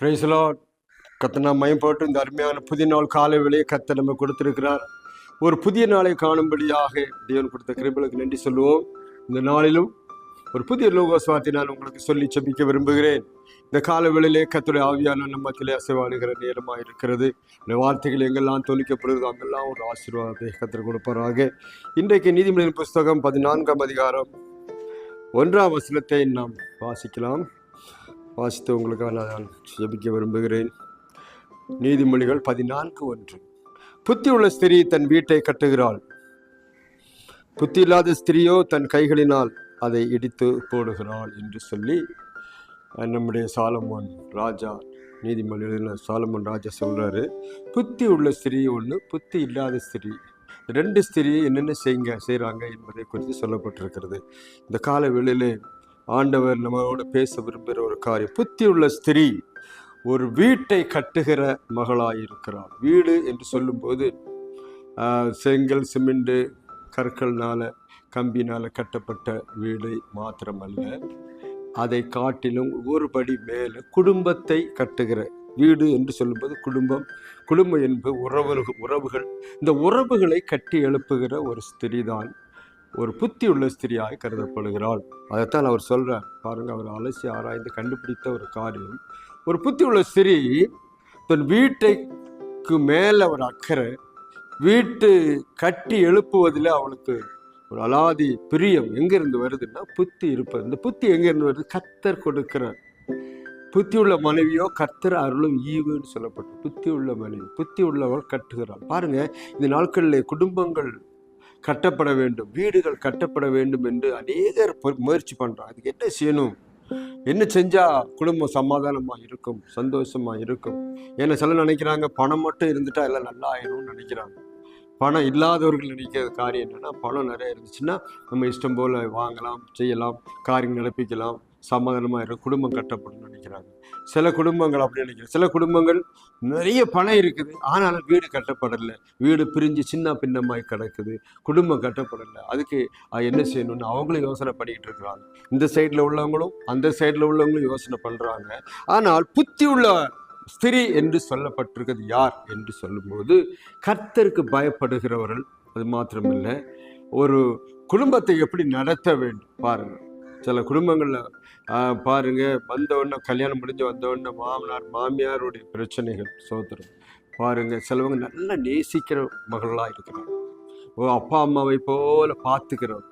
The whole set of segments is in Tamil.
பிரைஸ்லோ கத்த நாம் இந்த அருமையான புதிய நாள் காலை விலையை கத்த நம்ம கொடுத்துருக்கிறார். ஒரு புதிய நாளை காணும்படியாக தேவன் கொடுத்த கிருபலுக்கு நன்றி சொல்லுவோம். இந்த நாளிலும் ஒரு புதிய லோகோஸ்வாத்தை நான் உங்களுக்கு சொல்லி செபிக்க விரும்புகிறேன். இந்த கால வேளையிலே கத்துடைய ஆவியான நம்மத்திலே அசைவாடுகிற நேரமாக இருக்கிறது. இந்த வார்த்தைகள் எங்கெல்லாம் தொழிக்கப்படுகிறதோ அங்கெல்லாம் ஒரு ஆசீர்வாதத்தை கத்திர கொடுப்பாராக. இன்றைக்கு நீதிமன்ற புஸ்தகம் பதினான்காம் அதிகாரம் ஒன்றாம் வசனத்தை நாம் வாசிக்கலாம். வாசித்து உங்களுக்காக நான் ஜெபிக்க விரும்புகிறேன். நீதிமொழிகள் பதினான்கு ஒன்று. புத்தி உள்ள ஸ்திரீ தன் வீட்டை கட்டுகிறாள். புத்தி இல்லாத ஸ்திரீயோ தன் கைகளினால் அதை இடித்து போடுகிறாள் என்று சொல்லி நம்முடைய சாலமோன் ராஜா நீதிமொழியில் சாலமோன் ராஜா சொல்கிறாரு புத்தி உள்ள ஸ்திரீ ஒன்று புத்தி இல்லாத ஸ்திரீ. ரெண்டு ஸ்திரியை என்னென்ன செய்யுங்க செய்கிறாங்க என்பதை குறித்து சொல்லப்பட்டிருக்கிறது. இந்த கால வேளையிலே ஆண்டவர் நம்மளோட பேச விரும்புகிற ஒரு காரியம் புத்தி உள்ள ஸ்திரீ ஒரு வீட்டை கட்டுகிற மகளாக இருக்கிறார் வீடு என்று சொல்லும்போது செங்கல் சிமெண்ட்டு கற்கள்னால கம்பினால் கட்டப்பட்ட வீடு மாத்திரமல்ல. அதை காட்டிலும் ஒரு படி மேலே குடும்பத்தை கட்டுகிற வீடு என்று சொல்லும்போது குடும்பம் குடும்பம் என்பது உறவு உறவுகள். இந்த உறவுகளை கட்டி எழுப்புகிற ஒரு ஸ்திரீ தான் ஒரு புத்தி உள்ள ஸ்திரியாக கருதப்படுகிறாள். அதைத்தான் அவர் சொல்கிறார் பாருங்க அவர் அலசி ஆராய்ந்து கண்டுபிடித்த ஒரு காரியம். ஒரு புத்தி உள்ள ஸ்திரீ தன் வீட்டைக்கு மேலே ஒரு அக்கறை வீட்டு கட்டி எழுப்புவதில் அவளுக்கு ஒரு அலாதி பிரியம் எங்கேருந்து வருதுன்னா புத்தி இருப்பது. இந்த புத்தி எங்கேருந்து வருது? கத்தர் கொடுக்கிறார். புத்தி உள்ள மனைவியோ கர்த்தர் அருளும் ஈவுன்னு சொல்லப்பட்டு புத்தி உள்ள மனைவி புத்தி உள்ளவள் கட்டுகிறாள். பாருங்க இந்த நாட்களில் குடும்பங்கள் கட்டப்பட வேண்டும். வீடுகள் கட்டப்பட வேண்டும் என்று அநேகர் முயற்சி பண்றாங்க அதுக்கு என்ன செய்யணும்? என்ன செஞ்சா குடும்பம் சமாதானமா இருக்கும் சந்தோஷமா இருக்கும்? ஏன்னா சில நினைக்கிறாங்க பணம் மட்டும் இருந்துட்டா எல்லாம் நல்லா ஆயிடும்னு நினைக்கிறாங்க. பணம் இல்லாதவர்கள் நினைக்கிற காரியம் என்னன்னா பணம் நிறைய இருந்துச்சுன்னா நம்ம இஷ்டம் போல வாங்கலாம் செய்யலாம் காரியம் நடப்பிக்கலாம். சமாதானமாக இருக்கும் குடும்பம் கட்டப்படும் நினைக்கிறாங்க. சில குடும்பங்கள் அப்படி நினைக்கிறாங்க. சில குடும்பங்கள் நிறைய பணம் இருக்குது ஆனாலும் வீடு கட்டப்படலை. வீடு பிரிஞ்சு சின்ன பின்னமாய் கிடக்குது குடும்பம் கட்டப்படலை. அதுக்கு என்ன செய்யணும்னு அவங்களும் யோசனை பண்ணிக்கிட்டு இருக்கிறாங்க. இந்த சைடில் உள்ளவங்களும் அந்த சைடில் உள்ளவங்களும் யோசனை பண்ணுறாங்க ஆனால் புத்தி உள்ள ஸ்திரீ என்று சொல்லப்பட்டிருக்கிறது யார் என்று சொல்லும்போது கர்த்தருக்கு பயப்படுகிறவர்கள் அது மாத்திரமில்லை. ஒரு குடும்பத்தை எப்படி நடத்த வேண்டும் பாருங்கள். சில குடும்பங்களில் பாருங்கள் வந்தவொடனே கல்யாணம் முடிஞ்சு வந்த மாமனார் மாமியாருடைய பிரச்சனைகள் சோதரம் பாருங்கள் சிலவங்க நல்லா நேசிக்கிற மகளாக இருக்கிறாங்க. ஓ அப்பா அம்மாவை போல பார்த்துக்கிறோம்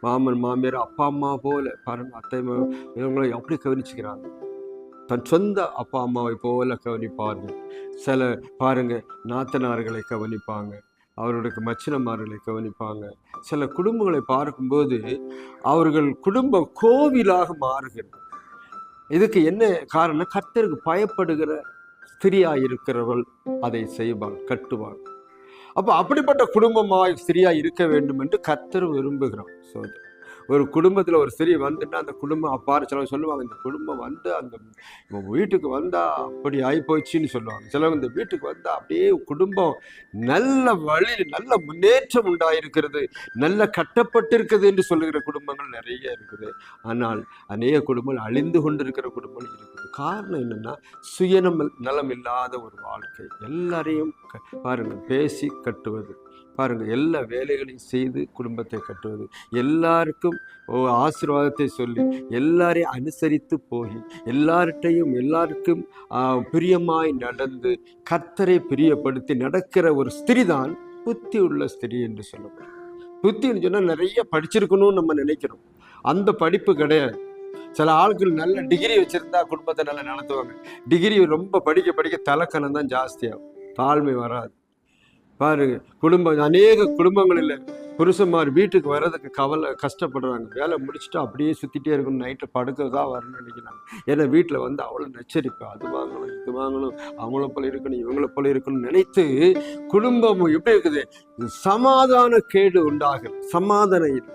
மாமன் மாமியார் அப்பா அம்மா போல பாருங்கள் அத்தை மா- இவங்களை எப்படி கவனிச்சுக்கிறாங்க? தன் சொந்த அப்பா அம்மாவை போல கவனிப்பார்கள். சில பாருங்கள் நாத்தனார்களை கவனிப்பாங்க. அவருடைய மச்சினமார்களை கவனிப்பாங்க. சில குடும்பங்களை பார்க்கும்போது அவர்கள் குடும்ப கோவிலாக மாறுகிறது இதுக்கு என்ன காரணம் கர்த்தருக்கு பயப்படுகிற ஸ்திரியா இருக்கிறவள் அதை செய்வாள் கட்டுவாள் அப்போ அப்படிப்பட்ட குடும்பமாய் ஸ்திரியா இருக்க வேண்டும் என்று கர்த்தர் விரும்புகிறான் ஸோ ஒரு குடும்பத்தில் ஒரு ஸ்திரீ வந்துன்னா அந்த குடும்பம் அப்பாறு சிலவங்க சொல்லுவாங்க இந்த குடும்பம் வந்து அந்த வீட்டுக்கு வந்தால் அப்படி ஆயிப்போச்சுன்னு சொல்லுவாங்க. சிலவங்க இந்த வீட்டுக்கு வந்தால் அப்படியே குடும்பம் நல்ல வழி நல்ல முன்னேற்றம் உண்டாயிருக்கிறது நல்ல கட்டப்பட்டிருக்குது என்று சொல்லுகிற குடும்பங்கள் நிறைய இருக்குது. ஆனால் அநேக குடும்பங்கள் அழிந்து கொண்டிருக்கிற குடும்பங்கள் இருக்குது. காரணம் என்னென்னா சுயநம் நலம் இல்லாத ஒரு வாழ்க்கை. எல்லாரையும் க- பேசி கட்டுவது. பாருங்கள் எல்லா வேலைகளையும் செய்து குடும்பத்தை கட்டுவது. எல்லாருக்கும் ஓ ஆசீர்வாதத்தை சொல்லி எல்லாரையும் அனுசரித்து போய் எல்லார்ட்டையும் எல்லாருக்கும் பிரியமாய் நடந்து கர்த்தரை பிரியப்படுத்தி நடக்கிற ஒரு ஸ்திரீ தான் புத்தி உள்ள ஸ்திரீ என்று சொல்லப்படும். புத்தின்னு சொன்னால் நிறைய படிச்சிருக்கணும்னு நம்ம நினைக்கிறோம். அந்த படிப்பு கிடையாது. சில ஆட்கள் நல்ல டிகிரி வச்சுருந்தா குடும்பத்தை நல்லா நடத்துவாங்க. டிகிரி ரொம்ப படிக்க படிக்க தலைக்கணம் தான் ஜாஸ்தியாகும். தாழ்மை வராது. பாருங்க குடும்பம் அநேக குடும்பங்களில் புருஷன்மார் வீட்டுக்கு வர்றதுக்கு கவலை கஷ்டப்படுறாங்க. வேலை முடிச்சுட்டு அப்படியே சுற்றிட்டே இருக்கணும். நைட்டில் படுக்கிறதா வரணும்னு நினைக்கிறாங்க. ஏன்னா வீட்டில் வந்து அவ்வளோ நச்சரிப்பு. அது வாங்கணும் இது வாங்கணும் அவங்கள போல இருக்கணும் இவங்கள போல இருக்கணும்னு நினைத்து குடும்பம் எப்படி இருக்குது? சமாதான கேடு உண்டாகும் சமாதானம் இல்லை.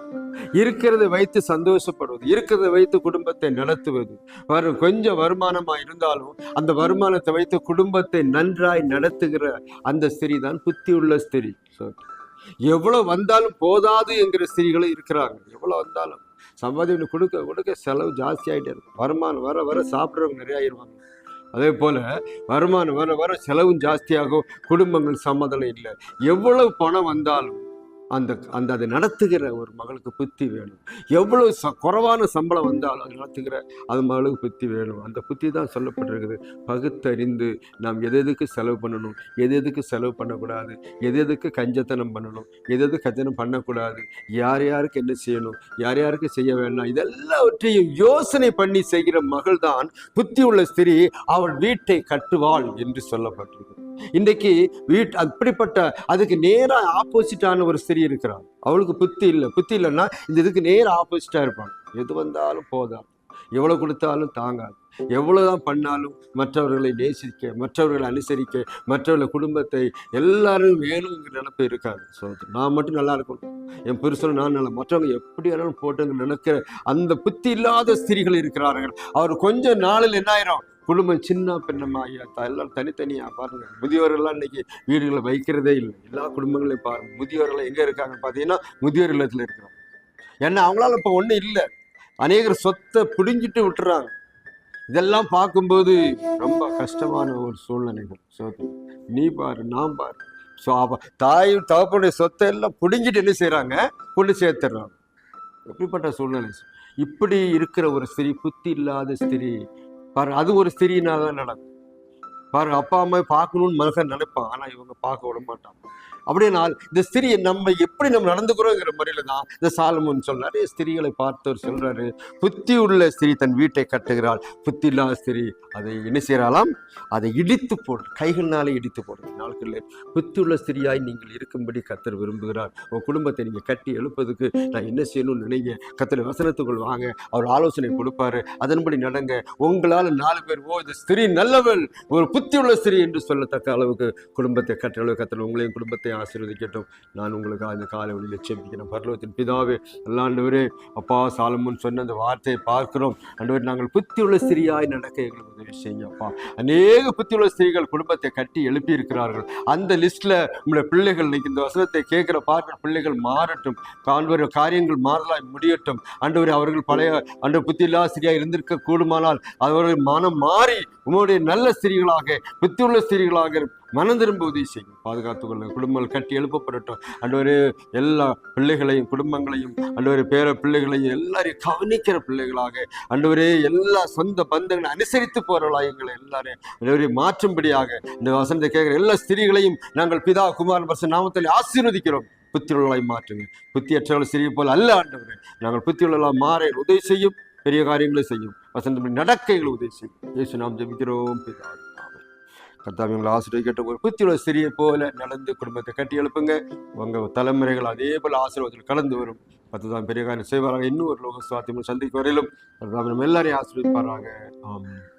இருக்கிறதை வைத்து சந்தோஷப்படுவது இருக்கிறதை வைத்து குடும்பத்தை நடத்துவது. வரும் கொஞ்சம் வருமானமா இருந்தாலும் அந்த வருமானத்தை வைத்து குடும்பத்தை நன்றாய் நடத்துகிற அந்த ஸ்திரீ தான் புத்தி உள்ள ஸ்திரீ. So, எவ்வளவு வந்தாலும் போதாது என்கிற ஸ்திரீகளும் இருக்கிறாங்க எவ்வளவு வந்தாலும் சம்பாதியம் கொடுக்க கொடுக்க செலவு ஜாஸ்தி ஆகிட்டே இருக்கும். வருமானம் வர வர சாப்பிட்றவங்க நிறைய ஆயிடுவாங்க அதே போல வருமானம் வர வர செலவும் ஜாஸ்தியாகும். குடும்பங்கள் சம்மதம் இல்லை. எவ்வளவு பணம் வந்தாலும் அந்த அந்த அதை நடத்துகிற ஒரு மகளுக்கு புத்தி வேணும். எவ்வளவு ச குறைவான சம்பளம் வந்தாலும் அதை நடத்துகிற அது மகளுக்கு புத்தி வேணும். அந்த புத்தி தான் சொல்லப்பட்டிருக்குது. பகுத்தறிந்து நாம் எது எதுக்கு செலவு பண்ணணும்? எது எதுக்கு செலவு பண்ணக்கூடாது? எது எதுக்கு கஞ்சத்தனம் பண்ணணும்? எது எது கஞ்சனம் பண்ணக்கூடாது? யார் யாருக்கு என்ன செய்யணும்? யார் யாருக்கு செய்ய வேண்டாம்? இதெல்லாவற்றையும் யோசனை பண்ணி செய்கிற மகள் தான் புத்தி உள்ள ஸ்திரீ. அவள் வீட்டை கட்டுவாள் என்று சொல்லப்பட்டிருக்கு இன்றைக்கு வீட் அப்படிப்பட்ட அதுக்கு நேரா ஆப்போசிட்டான ஒரு ஸ்திரீ இருக்கிறாள். அவளுக்கு புத்தி இல்லை. புத்தி இல்லைன்னா இந்த இதுக்கு நேரா ஆப்போசிட்டா இருப்பாங்க எது வந்தாலும் போதாது. எவ்வளவு கொடுத்தாலும் தாங்காது. எவ்வளவுதான் பண்ணாலும் மற்றவர்களை நேசிக்க மற்றவர்களை அனுசரிக்க மற்றவர்களை குடும்பத்தை எல்லாரும் வேணுங்கிற நினைப்பு இருக்காது. ஸோ நான் மட்டும் நல்லா இருக்கணும். என் புருஷன் நான் நல்லா மற்றவங்க எப்படி வேணாலும் போட்டுங்க நினைக்கிற அந்த புத்தி இல்லாத ஸ்திரீகள் இருக்கிறார்கள். அவர் கொஞ்சம் நாளில் என்ன ஆயிரும்? குடும்பம் சின்ன பின்னமாக எல்லாம் தனித்தனியாக பாருங்கள் முதியோர்கள்லாம் இன்னைக்கு வீடுகளை வைக்கிறதே இல்லை. எல்லா குடும்பங்களையும் பாருங்க. முதியோர்கள் எங்கே இருக்காங்க பார்த்தீங்கன்னா முதியோர் இல்லத்தில் இருக்கிறோம். ஏன்னா அவங்களால இப்போ ஒன்றும் இல்லை. அநேகர் சொத்தை பிடிஞ்சிட்டு விட்டுறாங்க. இதெல்லாம் பார்க்கும்போது ரொம்ப கஷ்டமான ஒரு சூழ்நிலைகள். ஸோ நீ பாரு நான் பாரு. ஸோ அவ தாய் தகப்பனுடைய சொத்தை எல்லாம் பிடுங்கிட்டு என்ன செய்கிறாங்க கொண்டு சேர்த்துடுறாங்க எப்படிப்பட்ட சூழ்நிலை? இப்படி இருக்கிற ஒரு ஸ்திரீ புத்தி இல்லாத ஸ்திரீ பாரு அது ஒரு ஸ்திரீனா தான் நடக்கும். பாரு அப்பா அம்மா பார்க்கணும்னு மகன் நினைப்பான். ஆனா இவங்க பார்க்க விட மாட்டான். அப்படினால் இந்த ஸ்திரியை நம்ம எப்படி நம்ம நடந்துக்கிறோங்கிற முறையில தான் இந்த சாலமோன் சொல்றாரு. நிறைய ஸ்திரீகளை பார்த்தவர் சொல்றாரு புத்தி உள்ள ஸ்திரீ தன் வீட்டை கட்டுகிறாள். புத்தி இல்லாத ஸ்திரீ அதை என்ன செய்யறாளாம் அதை இடித்து போடு கைகள்னாலே இடித்து போடுறது நாட்களில் புத்தி உள்ள ஸ்திரியாய் நீங்கள் இருக்கும்படி கத்தர் விரும்புகிறார். உன் குடும்பத்தை நீங்க கட்டி எழுப்பதுக்கு நான் என்ன செய்யணும்னு நினைங்க. கத்தர் வசனத்துக்குள் வாங்க. அவர் ஆலோசனை கொடுப்பாரு. அதன்படி நடங்க. உங்களால் நாலு பேர் ஓ இந்த ஸ்திரீ நல்லவள். ஒரு புத்தி உள்ள ஸ்திரீ என்று சொல்லத்தக்க அளவுக்கு குடும்பத்தை கட்டளவு கத்தர் உங்களையும் குடும்பத்தை ஆசீர்வதிக்கட்டும். நான் உங்களுக்கு அந்த காலை வழியில் செப்பிக்கிறேன் பரலோகத்தின் பிதாவே அல்லாண்டவரே அப்பா சாலமுன் சொன்ன அந்த வார்த்தையை பார்க்கிறோம். அண்டவர் நாங்கள் புத்தி உள்ள ஸ்திரியாய் நடக்க எங்களுக்கு உதவி செய்யுங்க அப்பா. அநேக புத்தி உள்ள ஸ்திரீகள் குடும்பத்தை கட்டி எழுப்பி இருக்கிறார்கள் அந்த லிஸ்ட்டில் உங்களுடைய பிள்ளைகள் இன்னைக்கு இந்த வசனத்தை கேட்குற பார்க்குற பிள்ளைகள் மாறட்டும். காண்பர் காரியங்கள் மாறலாய் முடியட்டும். அண்டவர் அவர்கள் பழைய அண்ட புத்தியில்லா ஸ்திரியாக இருந்திருக்க கூடுமானால் அவர்கள் மனம் மாறி உங்களுடைய நல்ல ஸ்திரீகளாக புத்தியுள்ள ஸ்திரீகளாக மனம் திரும்ப உதவி செய்யும். பாதுகாத்துக் கொள்ளுங்க குடும்பங்கள் கட்டி எழுப்பப்படட்டும். அண்டவரே எல்லா பிள்ளைகளையும் குடும்பங்களையும் அண்டவரே பேர பிள்ளைகளையும் எல்லாரையும் கவனிக்கிற பிள்ளைகளாக அண்டவரே எல்லா சொந்த பந்தங்களை அனுசரித்து போறவர்களாக எங்களை எல்லாரையும் அண்டவரே மாற்றும்படியாக இந்த வசனத்தை கேட்கிற எல்லா ஸ்திரீகளையும் நாங்கள் பிதா குமார் பச நாமத்தில் ஆசீர்வதிக்கிறோம். புத்தியுள்ளவர்களாய் மாற்றுங்க புத்தியற்றவர்கள் சிறிய போல் அல்ல ஆண்டவரே நாங்கள் புத்தியுள்ளவர்களாக மாற உதவி செய்யும் பெரிய காரியங்களை செய்யும். வசந்தம் நடக்கைகளை உதவி செய்யும். இயேசு நாம் ஜெபிக்கிறோம் பிதா. கர்த்தாவே உங்களை ஆசீர்வதிக்கட்ட ஒரு புத்தியுள்ள சிறிய போல நடந்து குடும்பத்தை கட்டி எழுப்புங்க. உங்கள் தலைமுறைகள் அதே போல ஆசீர்வாதத்தில் கலந்து வரும். பத்துதான் பெரிய காரியம். செய்வாராங்க இன்னும் ஒரு லோக சுவாத்தியம் சந்திக்கு வரையிலும் கர்த்தாவே நம்ம எல்லாரையும் ஆசீர்வதிப்பாராங்க ஆமாம்